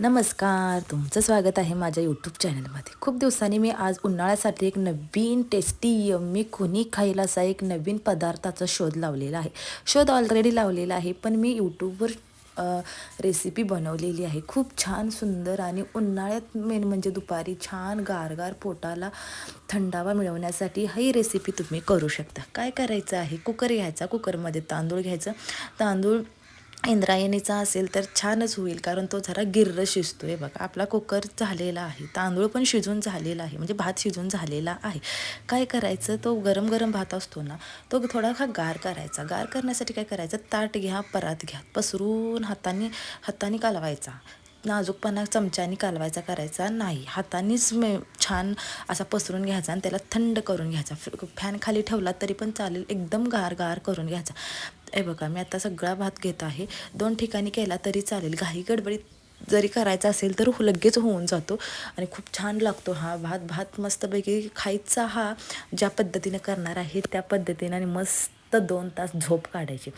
नमस्कार तुमचं स्वागत आहे माझ्या यूट्यूब चॅनलमध्ये खूप दिवसांनी मी आज उन्हाळ्यासाठी एक नवीन टेस्टी यम्मी कोणी खाईल असा एक नवीन पदार्थाचा शोध लावलेला आहे. शोध ऑलरेडी लावलेला आहे पण मी यूट्यूबवर रेसिपी बनवलेली आहे. खूप छान सुंदर आणि उन्हाळ्यात मेन म्हणजे दुपारी छान गारगार पोटाला थंडावा मिळवण्यासाठी ही रेसिपी तुम्ही करू शकता. काय करायचं आहे? कुकर घ्यायचा कुकरमध्ये तांदूळ घ्यायचं. तांदूळ इंद्रायणीचा असेल तर छानच होईल कारण तो जरा गिर्र आहे बघा. आपला कुकर झालेला आहे तांदूळ पण शिजून झालेला आहे म्हणजे भात शिजून झालेला आहे. काय करायचं? तो गरम गरम भात असतो ना तो थोडा हा गार करायचा. गार करण्यासाठी काय करायचं? ताट घ्या परात घ्या. पसरून हाताने हाताने कालवायचा. नाजूकपणा चमच्याने कालवायचा करायचा नाही. हातानेच मे छान असा पसरून घ्यायचा आणि त्याला थंड करून घ्यायचा. फॅन खाली ठेवला तरी पण चालेल. एकदम गार गार करून घ्यायचा. हे बघा मी आता सगळा भात घेत आहे. दोन ठिकाणी केला तरी चालेल. घाई गडबडीत जरी करायचा असेल तर लगेच होऊन जातो. आणि खूप छान लागतो हा भात. भात मस्तपैकी खायचा हा ज्या पद्धतीने करणार आहे त्या पद्धतीने आणि मस्त दोन तास झोप काढायची.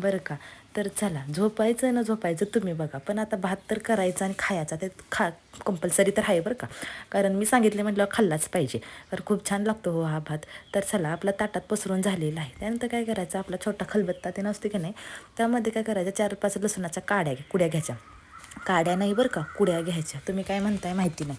बरं का? तर चला झोपायचं ना झोपायचं तुम्ही बघा. पण आता भात तर करायचा आणि खायचा ते खा कंपल्सरी तर आहे बरं का? कारण मी सांगितले म्हटलं खाल्लाच पाहिजे. तर खूप छान लागतो हो हा भात. तर चला आपला ताटात पसरून झालेला आहे. त्यानंतर काय करायचं आपला छोटा खलबत्ता ते नसते की नाही? त्यामध्ये काय करायचं चार पाच लसणाच्या काड्या कुड्या घ्यायच्या. काड्या नाही बरं का कुड्या घ्यायच्या. तुम्ही काय म्हणताय माहिती नाही.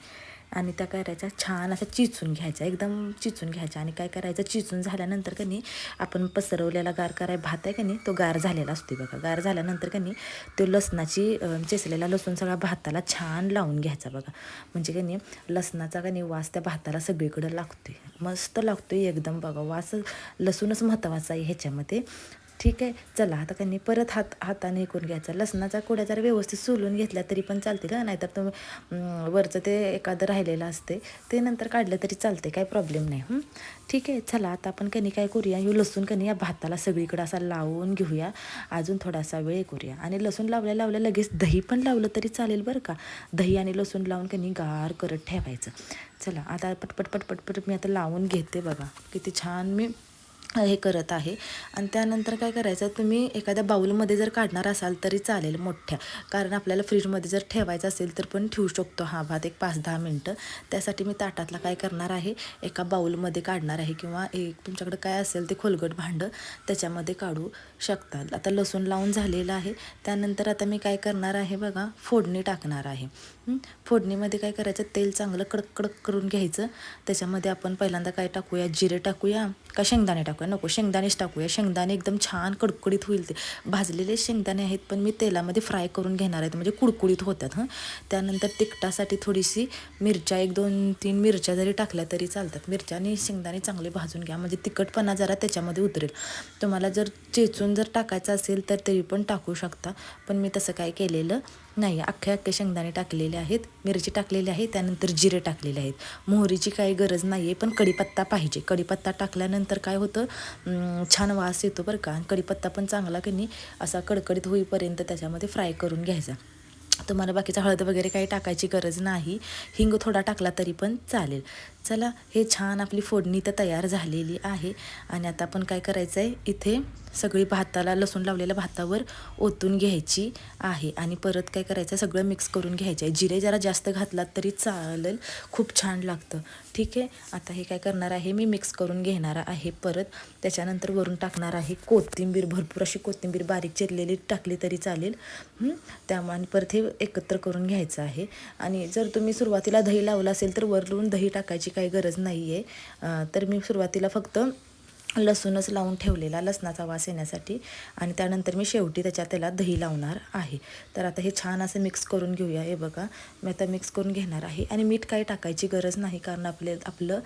आणि त्या करायच्या छान असं चिचून घ्यायच्या एकदम चिचून घ्यायच्या. आणि काय करायचं चिचून झाल्यानंतर का नाही आपण पसरवलेला गार कराय भात आहे का नाही तो गार झालेला असतो बघा. गार झाल्यानंतर का नाही तो लसणाची चेसलेला लसूण सगळा भाताला छान लावून घ्यायचा बघा. म्हणजे का नाही लसणाचा का नाही वास त्या भाताला सगळीकडं लागतोय. मस्त लागतोय एकदम बघा. वास लसूणच महत्त्वाचा आहे ह्याच्यामध्ये. ठीक आहे चला आता त्यांनी परत हात हाताने करून घ्यायचा. लसणाचा कुड्या जर व्यवस्थित सोलून घेतल्या तरी पण चालते का नाहीतर तुम्ही वरचं ते एखादं राहिलेलं असते ते नंतर काढलं तरी चालते काही प्रॉब्लेम नाही. ठीक आहे चला आता आपण कणी काय करूया यू लसूण कणी या भाताला सगळीकडे असा लावून घेऊया. अजून थोडासा वेळ करूया. आणि लसूण लावल्या लावल्या लगेच दही पण लावलं तरी चालेल बरं का? दही आणि लसूण लावून कणी गार करत ठेवायचं. चला आता पटपट पटपट पट मी आता लावून घेते बघा. किती छान मी हे करत आहे. आणि त्यानंतर काय करायचं तुम्ही एखाद्या बाऊलमध्ये जर काढणार असाल तरी चालेल मोठ्या. कारण आपल्याला फ्रीजमध्ये जर ठेवायचं असेल तर पण ठेवू शकतो हा भात एक पाच दहा मिनटं. त्यासाठी मी ताटातला काय करणार आहे एका बाऊलमध्ये काढणार आहे किंवा एक तुमच्याकडे काय असेल ते खोलगट भांडं त्याच्यामध्ये काढू शकता. आता लसूण लावून झालेलं आहे. त्यानंतर आता मी काय करणार आहे बघा फोडणी टाकणार आहे. फोडणीमध्ये काय करायचं तेल चांगलं कडक कडक करून घ्यायचं. त्याच्यामध्ये आपण पहिल्यांदा काय टाकूया जिरे टाकूया का शेंगदाणे टाकूया नको. शेंगदाणेच टाकूया. शेंगदाणे एकदम छान कडकडीत होईल ते. भाजलेले शेंगदाणे आहेत पण मी तेलामध्ये फ्राय करून घेणार आहेत म्हणजे कुडकुडीत होतात हं. त्यानंतर तिखटासाठी थोडीशी मिरच्या एक दोन तीन मिरच्या जरी टाकल्या तरी चालतात. मिरच्या आणि शेंगदाणे चांगले भाजून घ्या. म्हणजे तिखटपणा जरा त्याच्यामध्ये उतरेल. तुम्हाला जर चेचून जर टाकायचं असेल तर तरी पण टाकू शकता. पण मी तसं काय केलेलं नाही अख्खे अख्खे शेंगदाणे टाकलेले आहेत मिरची टाकलेली आहे त्यानंतर जिरे टाकलेले आहेत. मोहरीची काही गरज नाही आहे पण कढीपत्ता पाहिजे. कढीपत्ता टाकल्यानंतर काय होतं? छान वास येतो बरं का. कढीपत्ता पण चांगला की नाही असा कडकडीत होईपर्यंत त्याच्यामध्ये फ्राय करून घ्यायचा. तुम्हाला बाकीचा हळद वगैरे काही टाकायची गरज नाही. हिंग थोडा टाकला तरी पण चालेल. चला हे छान आपली फोडणी तर तयार झालेली आहे. आणि आता आपण काय करायचं आहे इथे सगळी भाताला लसूण लावलेल्या भातावर ओतून घ्यायची आहे. आणि परत काय करायचं आहे सगळं मिक्स करून घ्यायचं आहे जिरे जरा जास्त घातलात तरी चालेल. खूप छान लागतं. ठीक आहे? आता हे काय करणार आहे? मी मिक्स करून घेणार आहे परत. त्याच्यानंतर वरून टाकणार आहे कोथिंबीर. भरपूर अशी कोथिंबीर बारीक चिरलेली टाकली तरी चालेल. त्यामुळे परत हे एकत्र करून घ्यायचं आहे. आणि जर तुम्ही सुरुवातीला दही लावलं असेल तर वरून दही टाकायची काही गरज नाही आहे तर मी सुरुवातीला फक्त लसूणच लावून ठेवलेला लसणाचा वास येण्यासाठी आणि त्यानंतर मी शेवटी त्याच्या त्याला दही लावणार आहे. तर आता हे छान असं मिक्स करून घेऊया. हे बघा मी आता मिक्स करून घेणार आहे. आणि मीठ काही टाकायची गरज नाही कारण आपले आपलं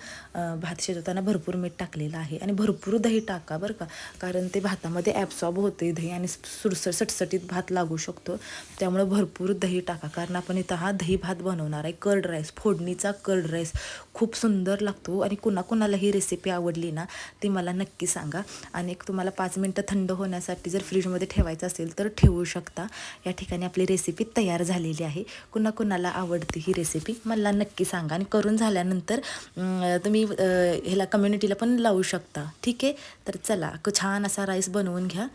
भात शिजवताना भरपूर मीठ टाकलेलं आहे. आणि भरपूर दही टाका बरं का. कारण ते भातामध्ये ॲब्सॉर्ब होते दही आणि सुरसट सटसटीत भात लागू शकतो. त्यामुळे भरपूर दही टाका. कारण आपण इथं हा दही भात बनवणार आहे. कर्ड राईस फोडणीचा कर्ड राईस खूप सुंदर लागतो. आणि कुणाकुणाला ही रेसिपी आवडली ना ती मला नक्की सांगा. आणि एक तुम्हाला पाच मिनटं थंड होण्यासाठी जर फ्रीजमध्ये ठेवायचं असेल तर ठेवू शकता. या ठिकाणी आपली रेसिपी तयार झालेली आहे. कुणा कुणाला आवडते ही रेसिपी मला नक्की सांगा. आणि करून झाल्यानंतर तुम्ही ह्याला कम्युनिटीला पण लावू शकता. ठीक आहे? तर चला छान असा राईस बनवून घ्या.